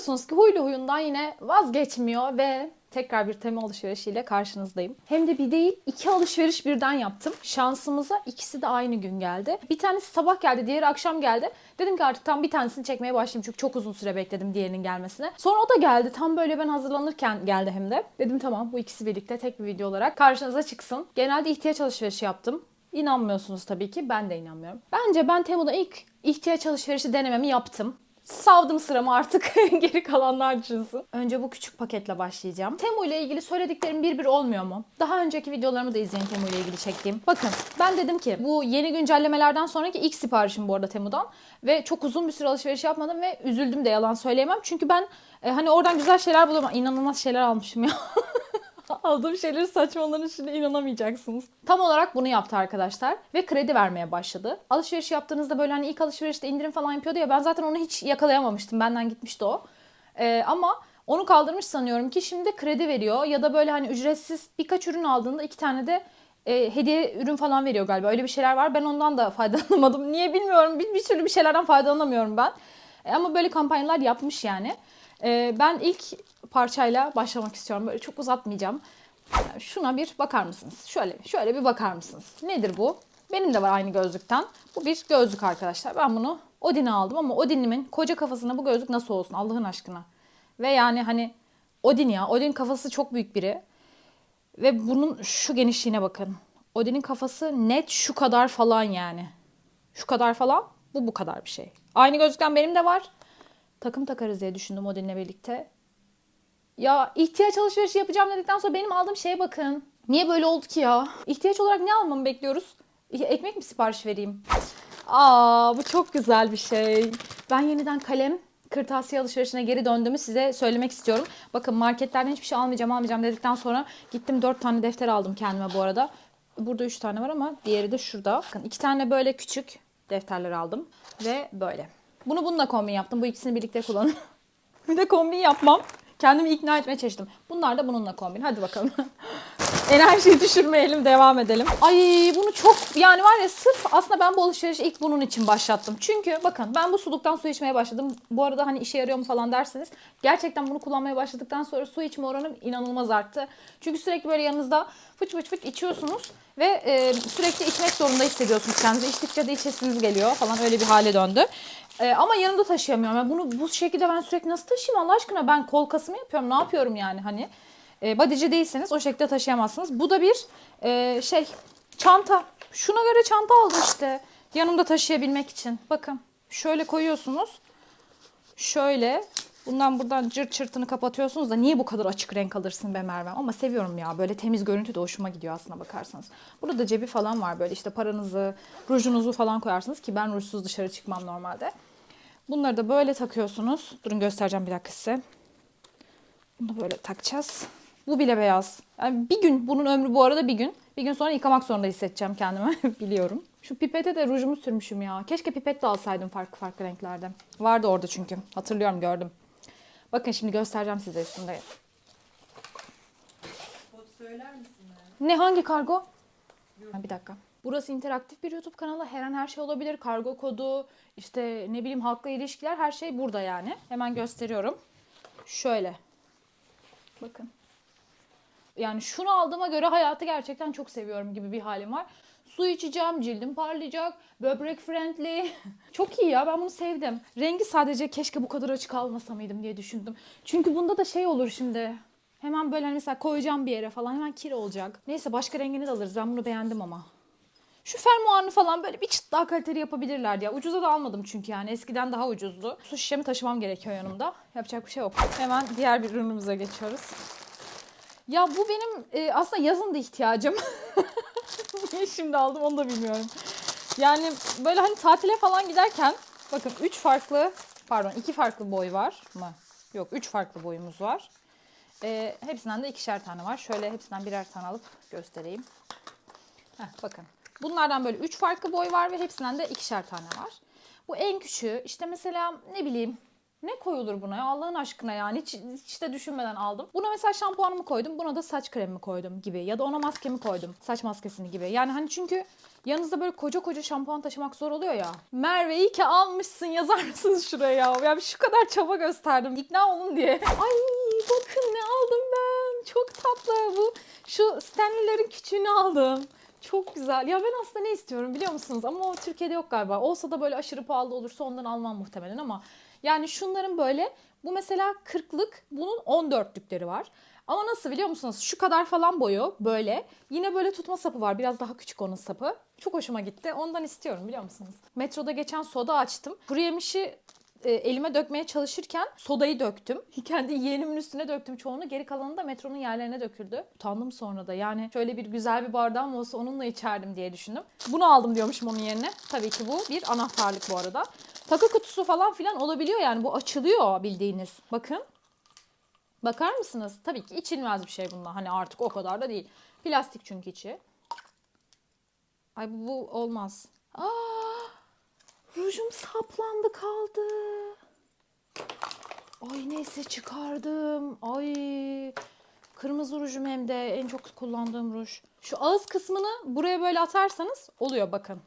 Görüyorsunuz ki huylu huyundan yine vazgeçmiyor ve tekrar bir tema alışverişiyle karşınızdayım. Hem de bir değil iki alışveriş birden yaptım. Şansımıza ikisi de aynı gün geldi. Bir tanesi sabah geldi, diğeri akşam geldi. Dedim ki artık tam bir tanesini çekmeye başlayayım çünkü çok uzun süre bekledim diğerinin gelmesine. Sonra o da geldi. Tam böyle ben hazırlanırken geldi hem de. Dedim tamam bu ikisi birlikte tek bir video olarak karşınıza çıksın. Genelde ihtiyaç alışverişi yaptım. İnanmıyorsunuz tabii ki. Ben de inanmıyorum. Bence ben Temu'da ilk ihtiyaç alışverişi denememi yaptım. Savdım sıramı artık geri kalanlar düşünsün. Önce bu küçük paketle başlayacağım. Temu ile ilgili söylediklerim bir bir olmuyor mu? Daha önceki videolarımı da izleyin Temu ile ilgili çektiğim. Bakın ben dedim ki bu yeni güncellemelerden sonraki ilk siparişim bu arada Temu'dan. Ve çok uzun bir süre alışveriş yapmadım ve üzüldüm de yalan söyleyemem. Çünkü ben e, hani oradan güzel şeyler bulamam. İnanılmaz şeyler almışım ya. Aldığım şeyleri saçmaların içinde inanamayacaksınız. Tam olarak bunu yaptı arkadaşlar. Ve kredi vermeye başladı. Alışveriş yaptığınızda böyle hani ilk alışverişte indirim falan yapıyordu ya ben zaten onu hiç yakalayamamıştım. Benden gitmişti o. Ee, ama onu kaldırmış sanıyorum ki şimdi kredi veriyor. Ya da böyle hani ücretsiz birkaç ürün aldığında iki tane de e, hediye ürün falan veriyor galiba. Öyle bir şeyler var. Ben ondan da faydalanamadım. Niye bilmiyorum. Bir, bir türlü bir şeylerden faydalanamıyorum ben. E, ama böyle kampanyalar yapmış yani. E, ben ilk parçayla başlamak istiyorum. Böyle çok uzatmayacağım. Yani Şuna bir bakar mısınız? Şöyle, şöyle bir bakar mısınız? Nedir bu? Benim de var aynı gözlükten. Bu bir gözlük arkadaşlar. Ben bunu Odin'e aldım ama Odin'imin koca kafasına bu gözlük nasıl olsun Allah'ın aşkına. Ve yani hani Odin ya. Odin kafası çok büyük biri. Ve bunun şu genişliğine bakın. Odin'in kafası net şu kadar falan yani. Şu kadar falan. Bu bu kadar bir şey. Aynı gözlükten benim de var. Takım takarız diye düşündüm Odin'le birlikte. Ya ihtiyaç alışverişi yapacağım dedikten sonra benim aldığım şeye bakın. Niye böyle oldu ki ya? İhtiyaç olarak ne almamı bekliyoruz? Ekmek mi sipariş vereyim? Aa bu çok güzel bir şey. Ben yeniden kalem kırtasiye alışverişine geri döndüğümü size söylemek istiyorum. Bakın marketlerden hiçbir şey almayacağım almayacağım dedikten sonra gittim 4 tane defter aldım kendime bu arada. Burada 3 tane var ama diğeri de şurada. Bakın 2 tane böyle küçük defterler aldım ve böyle. Bunu bununla kombin yaptım. Bu ikisini birlikte kullanın. bir de kombin yapmam. Kendimi ikna etmeye çalıştım. Bunlar da bununla kombin. Hadi bakalım. Enerjiyi düşürmeyelim, devam edelim. Ay bunu çok yani var ya sırf aslında ben bu alışverişi ilk bunun için başlattım. Çünkü bakın ben bu suluktan su içmeye başladım. Bu arada hani işe yarıyor mu falan derseniz gerçekten bunu kullanmaya başladıktan sonra su içme oranım inanılmaz arttı. Çünkü sürekli böyle yanınızda fıç fıç fıç içiyorsunuz ve e, sürekli içmek zorunda hissediyorsunuz kendinizi. İçtikçe de içesiniz geliyor falan öyle bir hale döndü. E, ama yanımda taşıyamıyorum. Yani bunu bu şekilde ben sürekli nasıl taşıyayım Allah aşkına? Ben kol kasımı yapıyorum. Ne yapıyorum yani hani? E, bodyci değilseniz o şekilde taşıyamazsınız. Bu da bir e, şey çanta. Şuna göre çanta aldım işte. Yanımda taşıyabilmek için. Bakın şöyle koyuyorsunuz. Şöyle bundan buradan cırt çırtını kapatıyorsunuz da niye bu kadar açık renk alırsın be Mervem? Ama seviyorum ya böyle temiz görüntü de hoşuma gidiyor aslına bakarsanız. Burada da cebi falan var böyle işte paranızı, rujunuzu falan koyarsınız ki ben rujsuz dışarı çıkmam normalde. Bunları da böyle takıyorsunuz. Durun göstereceğim bir dakika size. Bunu böyle takacağız. Bu bile beyaz. Yani bir gün bunun ömrü bu arada bir gün. Bir gün sonra yıkamak zorunda hissedeceğim kendimi biliyorum. Şu pipete de rujumu sürmüşüm ya. Keşke pipet de alsaydım farklı farklı renklerde. Vardı orada çünkü. Hatırlıyorum gördüm. Bakın şimdi göstereceğim size üstünde. Kod söyler misin? Ne hangi kargo? Ha, bir dakika. Burası interaktif bir YouTube kanalı. Her an her şey olabilir. Kargo kodu, işte ne bileyim halkla ilişkiler her şey burada yani. Hemen gösteriyorum. Şöyle. Bakın. Yani şunu aldığıma göre hayatı gerçekten çok seviyorum gibi bir halim var. Su içeceğim, cildim parlayacak, böbrek friendly. çok iyi ya ben bunu sevdim. Rengi sadece keşke bu kadar açık almasa mıydım diye düşündüm. Çünkü bunda da şey olur şimdi. Hemen böyle hani mesela koyacağım bir yere falan hemen kir olacak. Neyse başka rengini de alırız. Ben bunu beğendim ama. Şu fermuarını falan böyle bir çıt daha kaliteli yapabilirlerdi ya. Ucuza da almadım çünkü yani. Eskiden daha ucuzdu. Su şişemi taşımam gerekiyor yanımda. Yapacak bir şey yok. Hemen diğer bir ürünümüze geçiyoruz. Ya bu benim e, aslında yazın da ihtiyacım. Niye şimdi aldım onu da bilmiyorum. Yani böyle hani tatile falan giderken bakın 3 farklı pardon 2 farklı boy var mı? Yok 3 farklı boyumuz var. E, hepsinden de ikişer tane var. Şöyle hepsinden birer tane alıp göstereyim. Heh, bakın. Bunlardan böyle 3 farklı boy var ve hepsinden de ikişer tane var. Bu en küçüğü işte mesela ne bileyim Ne koyulur buna ya Allah'ın aşkına yani hiç, hiç de düşünmeden aldım. Buna mesela şampuanımı koydum buna da saç kremimi koydum gibi ya da ona maskemi koydum saç maskesini gibi. Yani hani çünkü yanınızda böyle koca koca şampuan taşımak zor oluyor ya. Merve iyi ki almışsın yazar mısınız şuraya ya? Yani şu kadar çaba gösterdim ikna olun diye. Ay bakın ne aldım ben çok tatlı bu şu Stanley'lerin küçüğünü aldım. Çok güzel. Ya ben aslında ne istiyorum biliyor musunuz? Ama o Türkiye'de yok galiba. Olsa da böyle aşırı pahalı olursa ondan almam muhtemelen ama yani şunların böyle bu mesela 40'lık bunun 14'lükleri var. Ama nasıl biliyor musunuz? Şu kadar falan boyu böyle. Yine böyle tutma sapı var. Biraz daha küçük onun sapı. Çok hoşuma gitti. Ondan istiyorum biliyor musunuz? Metroda geçen soda açtım. Kuru yemişi e, elime dökmeye çalışırken sodayı döktüm. Kendi yeğenimin üstüne döktüm çoğunu. Geri kalanı da metronun yerlerine döküldü. Utandım sonra da. Yani şöyle bir güzel bir bardağım olsa onunla içerdim diye düşündüm. Bunu aldım diyormuşum onun yerine. Tabii ki bu bir anahtarlık bu arada. Takı kutusu falan filan olabiliyor yani. Bu açılıyor bildiğiniz. Bakın. Bakar mısınız? Tabii ki içilmez bir şey bunlar. Hani artık o kadar da değil. Plastik çünkü içi. Ay bu, bu olmaz. Aa, rujum saplandı kaldı. Ay neyse çıkardım. Ay kırmızı rujum hem de en çok kullandığım ruj. Şu ağız kısmını buraya böyle atarsanız oluyor bakın.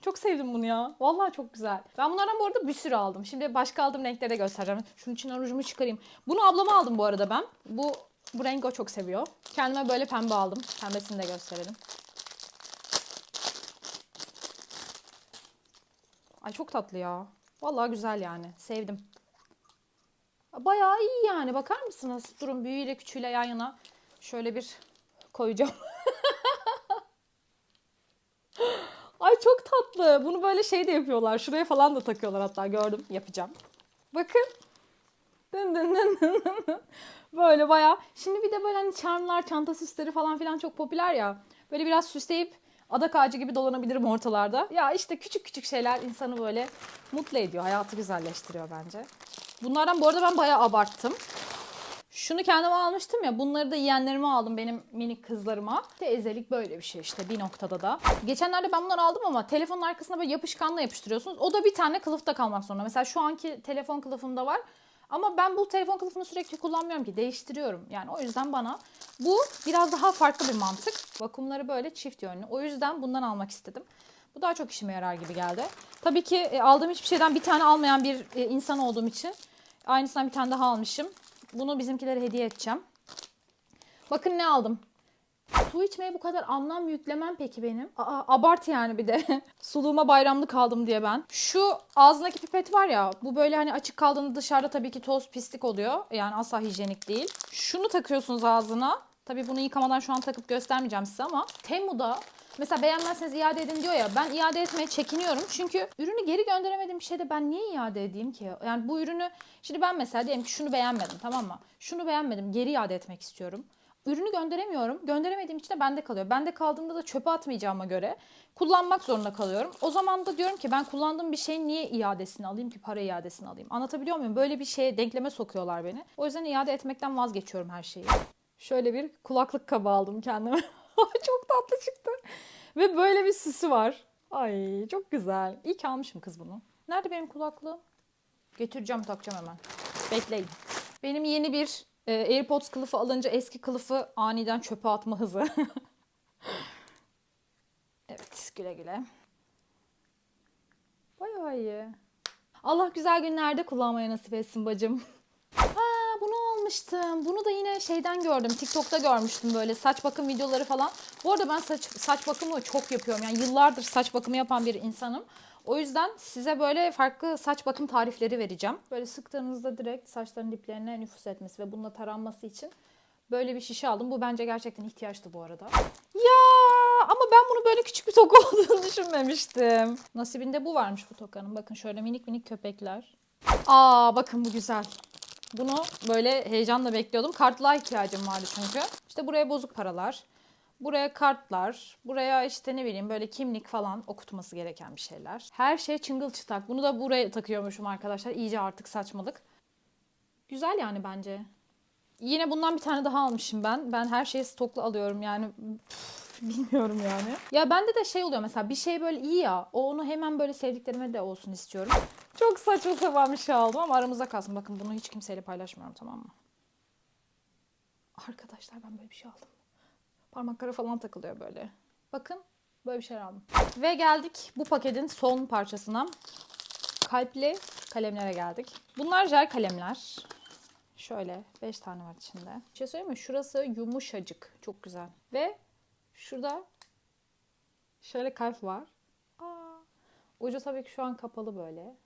Çok sevdim bunu ya. Vallahi çok güzel. Ben bunlardan bu arada bir sürü aldım. Şimdi başka aldığım renkleri de göstereceğim. Şunun içinden rujumu çıkarayım. Bunu ablama aldım bu arada ben. Bu bu rengi o çok seviyor. Kendime böyle pembe aldım. Pembesini de gösterelim. Ay çok tatlı ya. Vallahi güzel yani. Sevdim. Bayağı iyi yani. Bakar mısınız? Durun büyüğüyle küçüğüyle yan yana. Şöyle bir koyacağım. Ay çok tatlı. Bunu böyle şey de yapıyorlar. Şuraya falan da takıyorlar hatta gördüm. Yapacağım. Bakın. Dın dın dın dın dın. Böyle bayağı. Şimdi bir de böyle hani charmlar, çanta süsleri falan filan çok popüler ya. Böyle biraz süsleyip adak ağacı gibi dolanabilirim ortalarda. Ya işte küçük küçük şeyler insanı böyle mutlu ediyor. Hayatı güzelleştiriyor bence. Bunlardan bu arada ben bayağı abarttım. Şunu kendime almıştım ya bunları da yeğenlerime aldım benim minik kızlarıma. Teyzelik böyle bir şey işte bir noktada da. Geçenlerde ben bunları aldım ama telefonun arkasına böyle yapışkanla yapıştırıyorsunuz. O da bir tane kılıfta kalmak zorunda. Mesela şu anki telefon kılıfımda var. Ama ben bu telefon kılıfını sürekli kullanmıyorum ki. Değiştiriyorum. Yani o yüzden bana bu biraz daha farklı bir mantık. Vakumları böyle çift yönlü. O yüzden bundan almak istedim. Bu daha çok işime yarar gibi geldi. Tabii ki e, aldığım hiçbir şeyden bir tane almayan bir e, insan olduğum için aynısından bir tane daha almışım. Bunu bizimkilere hediye edeceğim. Bakın ne aldım. Su içmeye bu kadar anlam yüklemem peki benim. Aa, abart yani bir de. Suluğuma bayramlık aldım diye ben. Şu ağzındaki pipet var ya bu böyle hani açık kaldığında dışarıda tabii ki toz pislik oluyor. Yani asla hijyenik değil. Şunu takıyorsunuz ağzına. Tabii bunu yıkamadan şu an takıp göstermeyeceğim size ama Temu'da Mesela beğenmezseniz iade edin diyor ya ben iade etmeye çekiniyorum. Çünkü ürünü geri gönderemediğim bir şeyde ben niye iade edeyim ki? Yani bu ürünü şimdi ben mesela diyelim ki şunu beğenmedim tamam mı? Şunu beğenmedim geri iade etmek istiyorum. Ürünü gönderemiyorum. Gönderemediğim için de bende kalıyor. Bende kaldığında da çöpe atmayacağıma göre kullanmak zorunda kalıyorum. O zaman da diyorum ki ben kullandığım bir şeyin niye iadesini alayım ki para iadesini alayım? Anlatabiliyor muyum? Böyle bir şeye denkleme sokuyorlar beni. O yüzden iade etmekten vazgeçiyorum her şeyi. Şöyle bir kulaklık kabı aldım kendime. çok tatlı çıktı. Ve böyle bir süsü var. Ay çok güzel. İyi ki almışım kız bunu. Nerede benim kulaklığım? Getireceğim takacağım hemen. Bekleyin. Benim yeni bir e, AirPods kılıfı alınca eski kılıfı aniden çöpe atma hızı. evet güle güle. Bayağı iyi. Allah güzel günlerde kullanmaya nasip etsin bacım. Aa bunu almıştım. Bunu da yine şeyden gördüm. TikTok'ta görmüştüm böyle saç bakım videoları falan. Bu arada ben saç, saç bakımı çok yapıyorum. Yani yıllardır saç bakımı yapan bir insanım. O yüzden size böyle farklı saç bakım tarifleri vereceğim. Böyle sıktığınızda direkt saçların diplerine nüfus etmesi ve bununla taranması için böyle bir şişe aldım. Bu bence gerçekten ihtiyaçtı bu arada. Ya ama ben bunu böyle küçük bir toka olduğunu düşünmemiştim. Nasibinde bu varmış bu tokanın. Bakın şöyle minik minik köpekler. Aa bakın bu güzel. Bunu böyle heyecanla bekliyordum. Kartlığa ihtiyacım vardı çünkü. İşte buraya bozuk paralar. Buraya kartlar, buraya işte ne bileyim böyle kimlik falan okutması gereken bir şeyler. Her şey çıngıl çıtak. Bunu da buraya takıyormuşum arkadaşlar. İyice artık saçmalık. Güzel yani bence. Yine bundan bir tane daha almışım ben. Ben her şeyi stoklu alıyorum yani. Püf, Bilmiyorum yani. Ya bende de şey oluyor mesela bir şey böyle iyi ya. O onu hemen böyle sevdiklerime de olsun istiyorum. Çok saçma sapan bir şey aldım ama aramızda kalsın. Bakın bunu hiç kimseyle paylaşmıyorum tamam mı? Arkadaşlar ben böyle bir şey aldım. Parmaklara falan takılıyor böyle. Bakın böyle bir şey aldım. Ve geldik bu paketin son parçasına. Kalpli kalemlere geldik. Bunlar jel kalemler. Şöyle 5 tane var içinde. Bir şey söyleyeyim mi? Şurası yumuşacık. Çok güzel. Ve şurada şöyle kalp var. Aa, ucu tabii ki şu an kapalı böyle.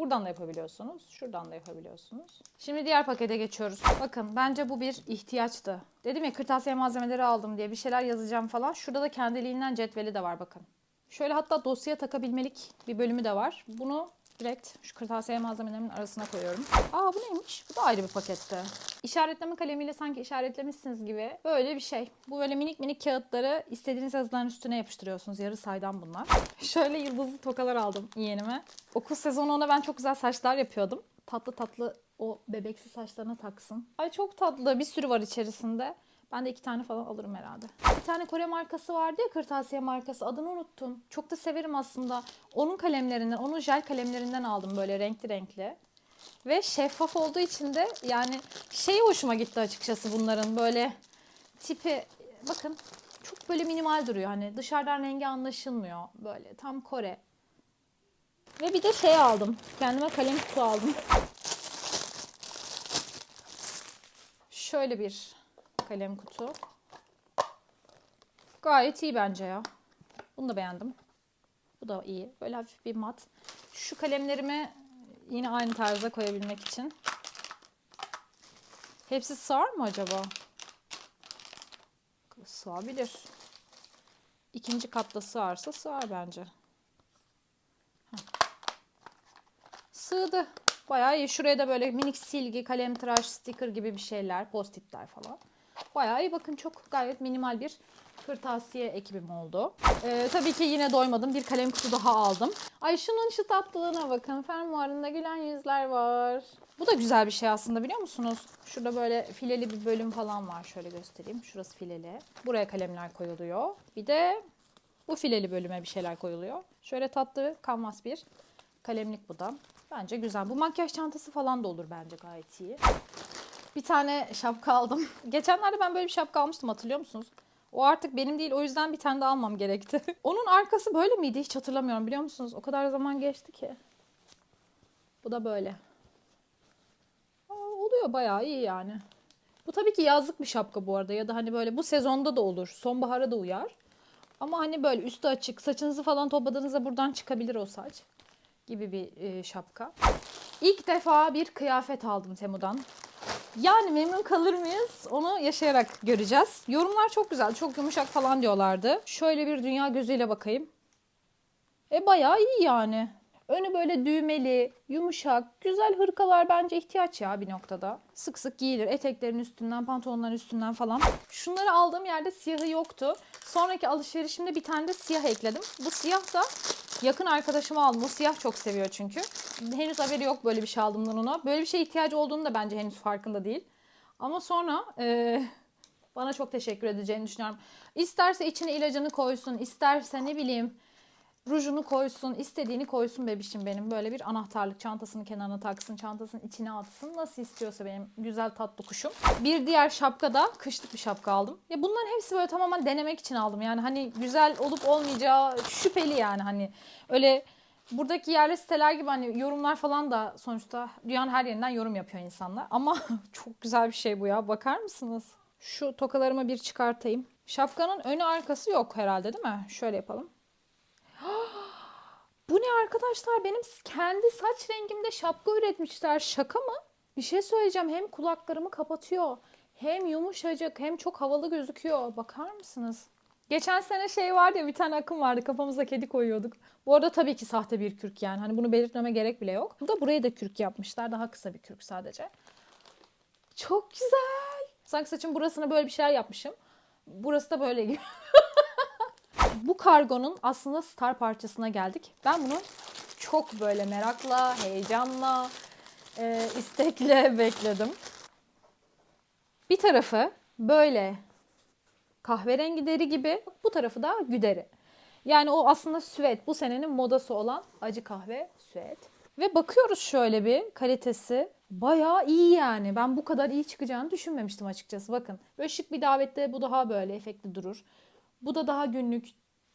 Buradan da yapabiliyorsunuz. Şuradan da yapabiliyorsunuz. Şimdi diğer pakete geçiyoruz. Bakın bence bu bir ihtiyaçtı. Dedim ya kırtasiye malzemeleri aldım diye bir şeyler yazacağım falan. Şurada da kendiliğinden cetveli de var bakın. Şöyle hatta dosyaya takabilmelik bir bölümü de var. Bunu direkt şu kırtasiye malzemelerimin arasına koyuyorum. Aa bu neymiş? Bu da ayrı bir pakette. İşaretleme kalemiyle sanki işaretlemişsiniz gibi böyle bir şey. Bu böyle minik minik kağıtları istediğiniz yazıların üstüne yapıştırıyorsunuz. Yarı saydan bunlar. Şöyle yıldızlı tokalar aldım yeğenime. Okul sezonu ona ben çok güzel saçlar yapıyordum. Tatlı tatlı o bebeksi saçlarına taksın. Ay çok tatlı. Bir sürü var içerisinde. Ben de iki tane falan alırım herhalde. Bir tane Kore markası vardı ya kırtasiye markası. Adını unuttum. Çok da severim aslında. Onun kalemlerinden, onun jel kalemlerinden aldım böyle renkli renkli. Ve şeffaf olduğu için de yani şey hoşuma gitti açıkçası bunların böyle tipi bakın çok böyle minimal duruyor. Hani dışarıdan rengi anlaşılmıyor. Böyle tam Kore. Ve bir de şey aldım. Kendime kalem kutu aldım. Şöyle bir kalem kutu. Gayet iyi bence ya. Bunu da beğendim. Bu da iyi. Böyle hafif bir mat. Şu kalemlerimi yine aynı tarzda koyabilmek için. Hepsi sığar mı acaba? Sığabilir. İkinci katta sığarsa sığar bence. Heh. Sığdı. Bayağı iyi. Şuraya da böyle minik silgi, kalem tıraş, sticker gibi bir şeyler, postitler falan. Bayağı iyi. Bakın çok gayet minimal bir kırtasiye ekibim oldu. Ee, tabii ki yine doymadım. Bir kalem kutu daha aldım. Ay şunun şu tatlılığına bakın. Fermuarında gülen yüzler var. Bu da güzel bir şey aslında biliyor musunuz? Şurada böyle fileli bir bölüm falan var. Şöyle göstereyim. Şurası fileli. Buraya kalemler koyuluyor. Bir de bu fileli bölüme bir şeyler koyuluyor. Şöyle tatlı kanvas bir kalemlik bu da. Bence güzel. Bu makyaj çantası falan da olur bence gayet iyi. Bir tane şapka aldım. Geçenlerde ben böyle bir şapka almıştım hatırlıyor musunuz? O artık benim değil o yüzden bir tane daha almam gerekti. Onun arkası böyle miydi hiç hatırlamıyorum biliyor musunuz? O kadar zaman geçti ki. Bu da böyle. Aa, oluyor bayağı iyi yani. Bu tabii ki yazlık bir şapka bu arada ya da hani böyle bu sezonda da olur. Sonbahara da uyar. Ama hani böyle üstü açık saçınızı falan topladığınızda buradan çıkabilir o saç gibi bir e, şapka. İlk defa bir kıyafet aldım Temu'dan. Yani memnun kalır mıyız? Onu yaşayarak göreceğiz. Yorumlar çok güzel, çok yumuşak falan diyorlardı. Şöyle bir dünya gözüyle bakayım. E bayağı iyi yani. Önü böyle düğmeli, yumuşak, güzel hırkalar bence ihtiyaç ya bir noktada. Sık sık giyilir. Eteklerin üstünden, pantolonların üstünden falan. Şunları aldığım yerde siyahı yoktu. Sonraki alışverişimde bir tane de siyah ekledim. Bu siyah da yakın arkadaşıma aldım. O siyah çok seviyor çünkü. Henüz haberi yok böyle bir şey aldığımdan ona. Böyle bir şeye ihtiyacı olduğunu da bence henüz farkında değil. Ama sonra e, bana çok teşekkür edeceğini düşünüyorum. İsterse içine ilacını koysun, isterse ne bileyim rujunu koysun, istediğini koysun bebişim benim. Böyle bir anahtarlık çantasının kenarına taksın, çantasının içine atsın. Nasıl istiyorsa benim güzel tatlı kuşum. Bir diğer şapka da kışlık bir şapka aldım. Ya bunların hepsi böyle tamamen denemek için aldım. Yani hani güzel olup olmayacağı şüpheli yani hani öyle buradaki yerli siteler gibi hani yorumlar falan da sonuçta dünyanın her yerinden yorum yapıyor insanlar. Ama çok güzel bir şey bu ya. Bakar mısınız? Şu tokalarımı bir çıkartayım. Şapkanın önü arkası yok herhalde değil mi? Şöyle yapalım. Bu ne arkadaşlar? Benim kendi saç rengimde şapka üretmişler. Şaka mı? Bir şey söyleyeceğim. Hem kulaklarımı kapatıyor. Hem yumuşacık hem çok havalı gözüküyor. Bakar mısınız? Geçen sene şey vardı ya bir tane akım vardı. Kafamıza kedi koyuyorduk. Bu arada tabii ki sahte bir kürk yani. Hani bunu belirtmeme gerek bile yok. Bu da buraya da kürk yapmışlar. Daha kısa bir kürk sadece. Çok güzel. Sanki saçım burasına böyle bir şeyler yapmışım. Burası da böyle gibi. Bu kargonun aslında star parçasına geldik. Ben bunu çok böyle merakla, heyecanla, e, istekle bekledim. Bir tarafı böyle kahverengi deri gibi. Bu tarafı da güderi. Yani o aslında süet. Bu senenin modası olan acı kahve süet. Ve bakıyoruz şöyle bir kalitesi. Bayağı iyi yani. Ben bu kadar iyi çıkacağını düşünmemiştim açıkçası. Bakın böyle şık bir davette bu daha böyle efektli durur. Bu da daha günlük.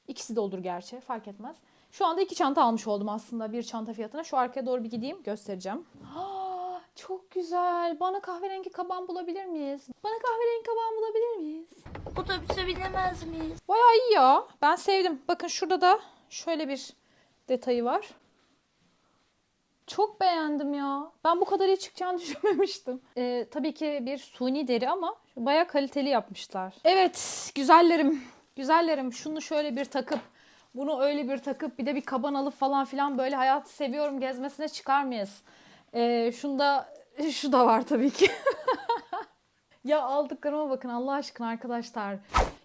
İkisi de olur gerçi fark etmez. Şu anda iki çanta almış oldum aslında bir çanta fiyatına. Şu arkaya doğru bir gideyim göstereceğim. Aa, çok güzel. Bana kahverengi kaban bulabilir miyiz? Bana kahverengi kaban bulabilir miyiz? Otobüse binemez miyiz? Bayağı iyi ya. Ben sevdim. Bakın şurada da şöyle bir detayı var. Çok beğendim ya. Ben bu kadar iyi çıkacağını düşünmemiştim. Ee, tabii ki bir suni deri ama bayağı kaliteli yapmışlar. Evet güzellerim. Güzellerim. Şunu şöyle bir takıp bunu öyle bir takıp bir de bir kaban alıp falan filan böyle hayatı seviyorum gezmesine çıkar mıyız? Ee, şunda şu da var tabii ki. Ya aldıklarıma bakın Allah aşkına arkadaşlar.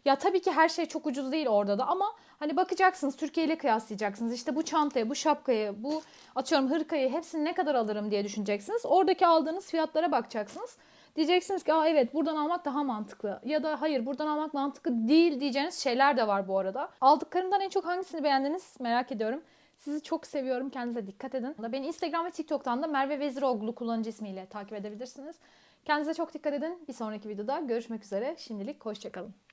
Ya tabii ki her şey çok ucuz değil orada da ama hani bakacaksınız Türkiye ile kıyaslayacaksınız. İşte bu çantayı, bu şapkayı, bu atıyorum hırkayı hepsini ne kadar alırım diye düşüneceksiniz. Oradaki aldığınız fiyatlara bakacaksınız. Diyeceksiniz ki Aa, evet buradan almak daha mantıklı ya da hayır buradan almak mantıklı değil diyeceğiniz şeyler de var bu arada. Aldıklarımdan en çok hangisini beğendiniz merak ediyorum. Sizi çok seviyorum. Kendinize dikkat edin. Beni Instagram ve TikTok'tan da Merve Veziroglu kullanıcı ismiyle takip edebilirsiniz. Kendinize çok dikkat edin. Bir sonraki videoda görüşmek üzere. Şimdilik hoşçakalın.